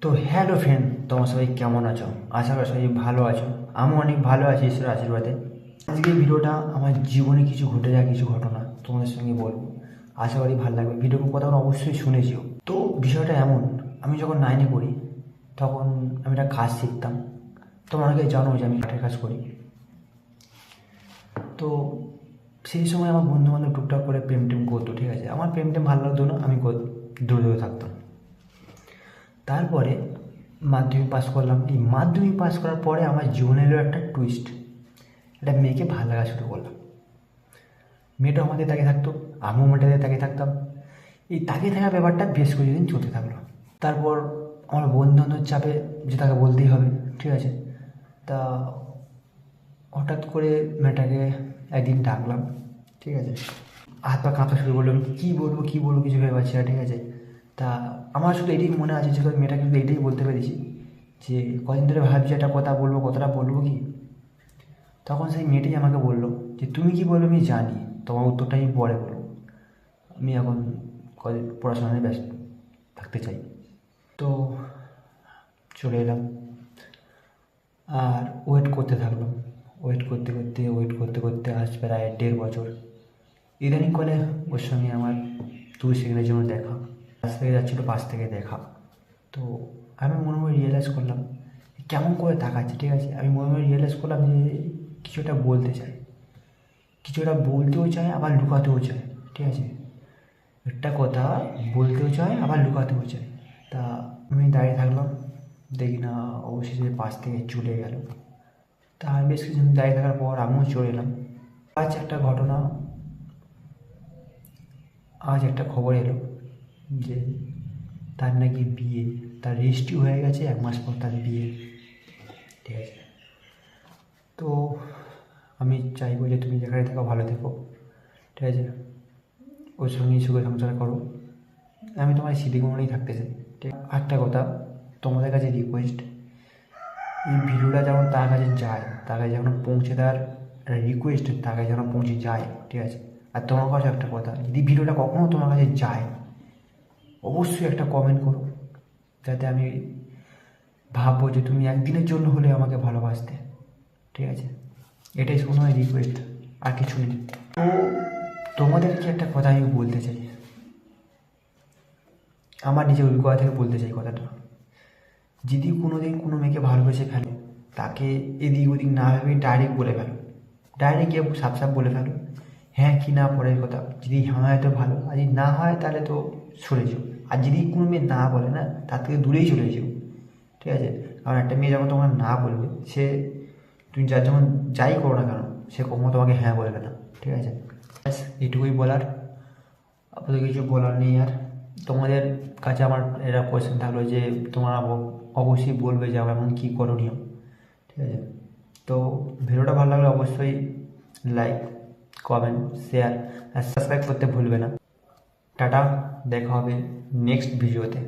তো hello friend তোমার সবাই কেমন আছো? আশা করি সবাই ভালো আছো। আমি অনেক ভালো আছি ঈশ্বরের আশীর্বাদে। আজকে ভিডিওটা আমার জীবনে কিছু ঘটে যায় কিছু ঘটনা তোমাদের সঙ্গে বলব। আশা করি ভালো লাগবে। ভিডিওর কথা অবশ্যই শুনেছিও। তো বিষয়টা এমন, আমি যখন নাইনে পড়ি, তখন আমি একটা কাজ শিখতাম। তোমরা অনেকে জানো যে আমি কাঠের কাজ করি। তো সেই সময় আমার বন্ধু বান্ধব টুকটাক করে প্রেম টেম করতো, ঠিক আছে? আমার প্রেম টেম ভালো লাগতো না, আমি দূরে দূরে থাকতাম। তারপরে মাধ্যমিক পাস করলাম। এই মাধ্যমিক পাস করার পরে আমার জীবনে এলো একটা টুইস্ট একটা মেয়েকে ভালো লাগা শুরু করলাম। মেয়েটা আমাকে তাকে থাকতো, আমিও মেয়েটাকে তাকিয়ে থাকতাম। এই তাকিয়ে থাকা ব্যাপারটা বেশ কিছুদিন চলতে থাকল। তারপর আমার বন্ধু বান্ধবের চাপে যে তাকে বলতেই হবে, ঠিক আছে? তা হঠাৎ করে মেয়েটাকে একদিন ডাকলাম, ঠিক আছে? হাত পা কাঁপা শুরু করলাম কী বলব কী বলব কিছু ভেবে পাচ্ছি না, ঠিক আছে? তা আমার শুধু এটাই মনে আছে যে মেয়েটাকে শুধু এটাই বলতে পেরেছি যে কদিন ধরে ভাবছি একটা কথা বলব, কথাটা বলব কি? তখন সেই মেয়েটাই আমাকে বলল যে, তুমি কি বলবে আমি জানি। তোমার উত্তরটা আমি পরে বলব। আমি এখন কদিন পড়াশোনায় ব্যস্ত থাকতে চাই। তো চলে এলাম। আর ওয়েট করতে থাকলাম। ওয়েট করতে করতে ওয়েট করতে করতে আজ প্রায় দেড় বছর। ইদানিং কলে ওর সঙ্গে আমার দুই সেকেন্ডের জন্য দেখা। পাশ থেকে যাচ্ছিল পাশ থেকে দেখা। তো আমি মনে মনে রিয়েলাইজ করলাম কেমন করে তাকাচ্ছে, ঠিক আছে? আমি মনে মনে রিয়েলাইজ করলাম যে কিছু একটা বলতে চাই। কিছু একটা বলতেও চায় আবার লুকাতেও চায় ঠিক আছে? একটা কথা বলতেও চায় আবার লুকাতেও চায় তা আমি দাঁড়িয়ে থাকলাম, দেখি না, অবশেষে পাশ থেকে চলে গেল। তা বেশ কিছুদিন দাঁড়িয়ে থাকার পর আমিও চলে এলাম। আজ একটা ঘটনা, আজ একটা খবর এলো। যে তার নাকি বিয়ে, তার রেজিস্ট্রি হয়ে গেছে, এক মাস পর তার বিয়ে। ঠিক আছে। তো আমি চাইব যে তুমি যেখানে থাকো, ভালো থেকো। ঠিক আছে? ওর সঙ্গেই সুখে সংসার করো। আমি তোমার স্মৃতিগুলোই থাকতে চাই। ঠিক একটা কথা, তোমাদের কাছে রিকোয়েস্ট এই ভিডিওটা যেমন তার কাছে যায়, তার কাছে যেন পৌঁছে দেওয়ার রিকোয়েস্ট তার কাছে যেন পৌঁছে যায়, ঠিক আছে? আর তোমার কাছে একটা কথা, যদি ভিডিওটা কখনও তোমার কাছে যায় অবশ্যই একটা কমেন্ট করো, যাতে আমি ভাববো যে তুমি একদিনের জন্য হলে আমাকে ভালোবাসতে, ঠিক আছে? এটাই আমার রিকোয়েস্ট আর কিছু নেই। তো তোমাদেরকে একটা কথা আমি বলতে চাই? আমার নিজের অভিজ্ঞতা থেকে বলতে চাই কথাটা। যদি কোনো দিন কোনো মেয়েকে ভালোবেসে ফেলো, তাকে এদিক ওদিক না ভেবে ডাইরেক্ট বলে ফেলো। ডাইরেক্ট গিয়ে সাপ সাপ বলে ফেলো। হ্যাঁ কি না, পরের কথা। যদি হ্যাঁ হয় তো ভালো, আর যদি না হয় তাহলে তো সরে যাও। আর যদি কোনো মেয়ে না বলে না, তার থেকে দূরেই চলে যাও। ঠিক আছে? কারণ একটা মেয়ে যখন তোমার না বলবে, সে তুমি যার যখন যাই করো না কেন, সে কখনো তোমাকে হ্যাঁ বলবে না। ঠিক আছে? ব্যাস এটুকুই বলার। আপাতত কিছু বলার নেই আর। তোমাদের কাছে আমার এটা কোয়েশ্চেন থাকল যে, তোমার অবশ্যই বলবে যে আমার এমন কী করণীয়? ঠিক আছে? তো ভিডিওটা ভালো লাগলে অবশ্যই লাইক কমেন্ট শেয়ার আর সাবস্ক্রাইব করতে ভুলবে না টাটা দেখা হবে নেক্সট ভিডিওতে